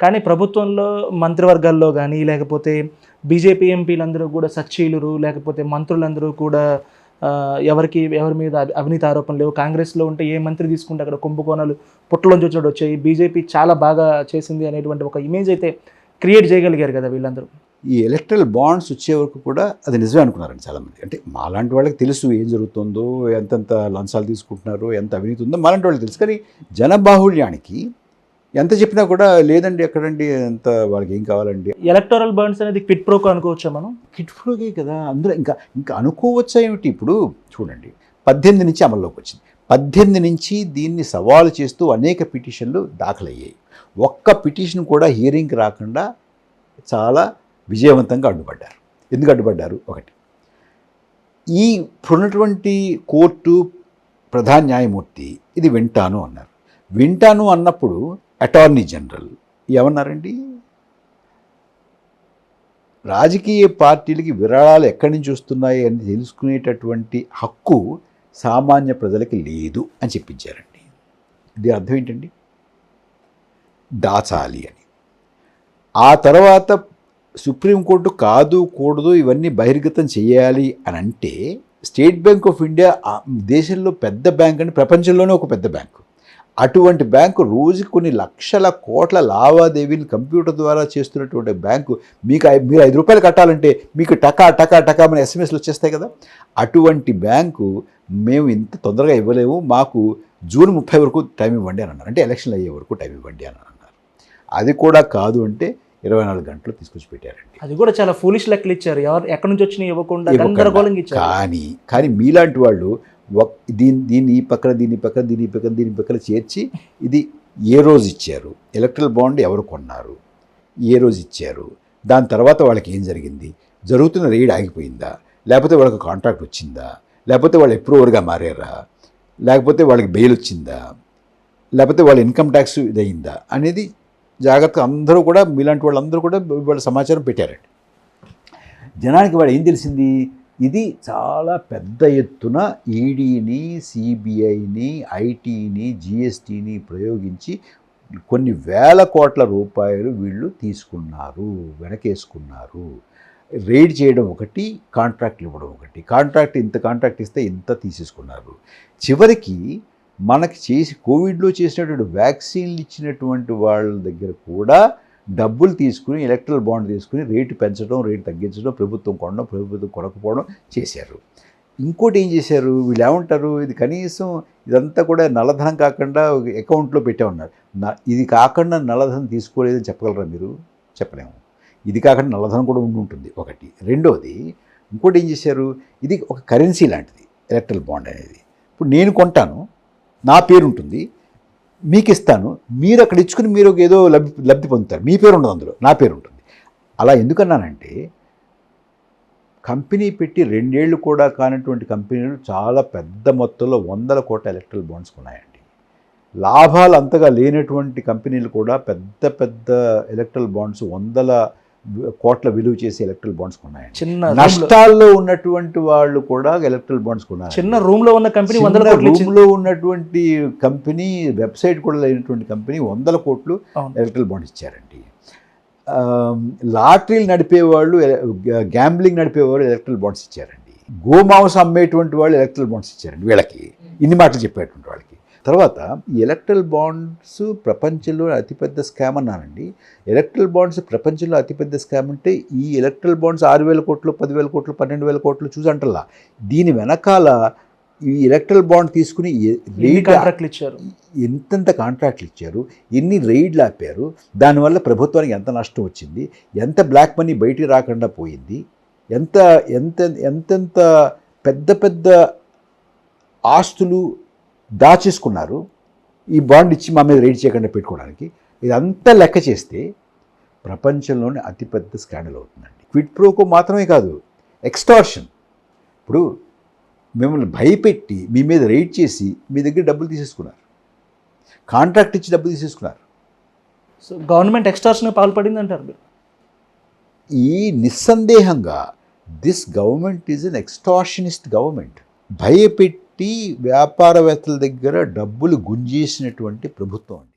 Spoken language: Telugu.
కానీ ప్రభుత్వంలో మంత్రివర్గాల్లో కానీ లేకపోతే బీజేపీ ఎంపీలందరూ కూడా సచ్చీలురు లేకపోతే మంత్రులందరూ కూడా ఎవరికి ఎవరి మీద అవినీతి ఆరోపణలు లేవు. కాంగ్రెస్లో ఉంటే ఏ మంత్రి తీసుకుంటే అక్కడ కుంభకోణాలు పుట్టలోంచి వచ్చినట్టు వచ్చాయి. బీజేపీ చాలా బాగా చేసింది అనేటువంటి ఒక ఇమేజ్ అయితే క్రియేట్ చేయగలిగారు కదా వీళ్ళందరూ. ఈ ఎలక్ట్రల్ బాండ్స్ వచ్చే వరకు కూడా అది నిజమే అనుకున్నారండి చాలామంది. అంటే మాలాంటి వాళ్ళకి తెలుసు ఏం జరుగుతుందో ఎంతెంత లంచాలు తీసుకుంటున్నారో ఎంత అవినీతి ఉందో మాలాంటి వాళ్ళకి తెలుసు. కానీ జనబాహుళ్యానికి ఎంత చెప్పినా కూడా లేదండి ఎక్కడండి ఎంత వాళ్ళకి ఏం కావాలండి. ఎలక్టోరల్ బర్న్స్ అనేది క్విట్ ప్రోకో అనుకోవచ్చా మనం? కిట్ ఫ్లోగే కదా అందులో ఇంకా ఇంకా అనుకోవచ్చా ఏమిటి? ఇప్పుడు చూడండి పద్దెనిమిది నుంచి అమల్లోకి వచ్చింది. పద్దెనిమిది నుంచి దీన్ని సవాలు చేస్తూ అనేక పిటిషన్లు దాఖలయ్యాయి. ఒక్క పిటిషన్ కూడా హియరింగ్కి రాకుండా చాలా విజయవంతంగా అడ్డుపడ్డారు. ఎందుకు అడ్డుపడ్డారు? ఒకటి ఈ ఇప్పుడున్నటువంటి కోర్టు ప్రధాన న్యాయమూర్తి ఇది వింటాను అన్నారు. వింటాను అన్నప్పుడు అటార్నీ జనరల్ ఏమన్నారండి? రాజకీయ పార్టీలకి విరాళాలు ఎక్కడి నుంచి వస్తున్నాయి అని తెలుసుకునేటటువంటి హక్కు సామాన్య ప్రజలకి లేదు అని చెప్పించారండి. ఇది అర్థం ఏంటండి? దాచాలి అని. ఆ తర్వాత సుప్రీంకోర్టు కాదు కూడదు ఇవన్నీ బహిర్గతం చేయాలి అని అంటే స్టేట్ బ్యాంక్ ఆఫ్ ఇండియా దేశంలో పెద్ద బ్యాంక్ అని ప్రపంచంలోనే ఒక పెద్ద బ్యాంక్. అటువంటి బ్యాంకు రోజుకి కొన్ని లక్షల కోట్ల లావాదేవీలు కంప్యూటర్ ద్వారా చేస్తున్నటువంటి బ్యాంకు మీకు మీరు ఐదు రూపాయలు కట్టాలంటే మీకు టకా టకా టకా మన ఎస్ఎంఎస్లు వచ్చేస్తాయి కదా. అటువంటి బ్యాంకు మేము ఇంత తొందరగా ఇవ్వలేము. మాకు జూన్ ముప్పై వరకు టైం ఇవ్వండి అని అన్నారు. అంటే ఎలక్షన్లు అయ్యే వరకు టైం ఇవ్వండి అని అన్నారు. అది కూడా కాదు అంటే ఇరవై నాలుగు గంటలు తీసుకొచ్చి పెట్టారండి. అది కూడా చాలా ఫూలిష్ లెక్కలు ఇచ్చారు. ఎవరు ఎక్కడి నుంచి వచ్చినా ఇవ్వకుండా ఇవ్వకుండా. గందరగోళంగా ఇచ్చారు. కానీ కానీ మీలాంటి వాళ్ళు దీని దీన్ని దీన్ని ఈ పక్కన దీని పక్కన దీని పక్కన దీని పక్కన చేర్చి ఇది ఏ రోజు ఇచ్చారు? ఎలక్ట్రల్ బాండ్ ఎవరు కొన్నారు? ఏ రోజు ఇచ్చారు? దాని తర్వాత వాళ్ళకి ఏం జరిగింది? జరుగుతున్న రైడ్ ఆగిపోయిందా? లేకపోతే వాళ్ళకి కాంట్రాక్ట్ వచ్చిందా? లేకపోతే వాళ్ళు ఎప్రూవర్గా మారారా? లేకపోతే వాళ్ళకి బెయిల్ వచ్చిందా? లేకపోతే వాళ్ళ ఇన్కమ్ ట్యాక్స్ ఇదయిందా? అనేది జాగ్రత్త అందరూ కూడా మీలాంటి వాళ్ళందరూ కూడా వాళ్ళ సమాచారం పెట్టారండి. జనానికి వాడు ఏం తెలిసింది? ఇది చాలా పెద్ద ఎత్తున ఈడీని సిబిఐని ఐటీని జిఎస్టీని ప్రయోగించి కొన్ని వేల కోట్ల రూపాయలు వీళ్ళు తీసుకున్నారు వెనకేసుకున్నారు. రైడ్ చేయడం ఒకటి కాంట్రాక్ట్లు ఇవ్వడం ఒకటి. కాంట్రాక్ట్ ఇంత కాంట్రాక్ట్ ఇస్తే ఇంత తీసేసుకున్నారు. చివరికి మనకి చేసి కోవిడ్లో చేసినటువంటి వ్యాక్సిన్లు ఇచ్చినటువంటి వాళ్ళ దగ్గర కూడా డబ్బులు తీసుకుని ఎలక్ట్రల్ బాండ్ తీసుకుని రేటు పెంచడం రేటు తగ్గించడం ప్రభుత్వం కొనడం ప్రభుత్వం కొనకపోవడం చేశారు. ఇంకోటి ఏం చేశారు? వీళ్ళు ఏమంటారు? ఇది కనీసం ఇదంతా కూడా నల్లధనం కాకుండా అకౌంట్లో పెట్టే ఉన్నారు ఇది కాకుండా నల్లధనం తీసుకోలేదని చెప్పగలరా మీరు? చెప్పలేము. ఇది కాకుండా నల్లధనం కూడా ఉండి ఉంటుంది. ఒకటి. రెండోది ఇంకోటి ఏం చేశారు? ఇది ఒక కరెన్సీ లాంటిది ఎలక్ట్రల్ బాండ్ అనేది. ఇప్పుడు నేను కొంటాను నా పేరు ఉంటుంది మీకు ఇస్తాను మీరు అక్కడ ఇచ్చుకుని మీరు ఒక ఏదో లబ్ధి లబ్ధి పొందుతారు. మీ పేరు ఉండదు అందులో. నా పేరు ఉంటుంది. అలా ఎందుకన్నానంటే కంపెనీ పెట్టి రెండేళ్ళు కూడా కానటువంటి కంపెనీలు చాలా పెద్ద మొత్తంలో వందల కోట్ల ఎలక్ట్రల్ బాండ్స్ ఉన్నాయండి లాభాలు అంతగా లేనటువంటి కంపెనీలు కూడా పెద్ద పెద్ద ఎలక్ట్రల్ బాండ్స్ వందల కోట్ల విలువ చేసే ఎలక్ట్రల్ బాండ్స్ ఉన్నాయండి చిన్న నష్టాల్లో ఉన్నటువంటి వాళ్ళు కూడా ఎలక్ట్రల్ బాండ్స్ కొన్నారు చిన్న రూమ్లో ఉన్న కంపెనీ వందల కోట్లు రూమ్ ఇచ్చింది. లో ఉన్నటువంటి కంపెనీ వెబ్సైట్ కూడా లేనటువంటి కంపెనీ వందల కోట్లు. ఎలక్ట్రల్ బాండ్ ఇచ్చారండి. లాటరీలు నడిపేవాళ్ళు గ్యాంబ్లింగ్ నడిపేవాళ్ళు ఎలక్ట్రల్ బాండ్స్ ఇచ్చారండి. గోమాంసం అమ్మేటువంటి వాళ్ళు ఎలక్ట్రల్ బాండ్స్ ఇచ్చారండి వీళ్ళకి. ఇన్ని మాటలు చెప్పేటువంటి వాళ్ళకి. తర్వాత ఈ ఎలక్ట్రల్ బాండ్స్ ప్రపంచంలో అతిపెద్ద స్కామ్ అన్నానండి. ఎలక్ట్రల్ బాండ్స్ ప్రపంచంలో అతిపెద్ద స్కామ్ అంటే ఈ ఎలక్ట్రల్ బాండ్స్ ఆరు వేల కోట్లు పదివేల కోట్లు పన్నెండు వేల కోట్లు చూసి అంటల్లా దీని వెనకాల ఈ ఎలక్ట్రల్ బాండ్ తీసుకుని కాంట్రాక్ట్లు ఇచ్చారు? ఎంతెంత కాంట్రాక్ట్లు ఇచ్చారు? ఎన్ని రైడ్లు ఆపారు? దానివల్ల ప్రభుత్వానికి ఎంత నష్టం వచ్చింది? ఎంత బ్లాక్ మనీ బయటికి రాకుండా పోయింది? ఎంత ఎంత ఎంతెంత పెద్ద పెద్ద ఆస్తులు దాచేసుకున్నారు. ఈ బాండ్ ఇచ్చి మా మీద రైడ్ చేయకుండా పెట్టుకోవడానికి. ఇదంతా లెక్క చేస్తే ప్రపంచంలోనే అతిపెద్ద స్కాండల్ అవుతుందండి. క్విట్ ప్రోకో మాత్రమే కాదు ఎక్స్టార్షన్. ఇప్పుడు మిమ్మల్ని భయపెట్టి మీ మీద రైడ్ చేసి మీ దగ్గర డబ్బులు తీసేసుకున్నారు. కాంట్రాక్ట్ ఇచ్చి డబ్బులు తీసేసుకున్నారు. సో గవర్నమెంట్ ఎక్స్టార్షన్ పాల్పడింది అంటారు మీరు? ఈ నిస్సందేహంగా this government is an extortionist government. భయపెట్టి వ్యాపారవేత్తల దగ్గర డబ్బులు గుంజేసినటువంటి ప్రభుత్వం అండి.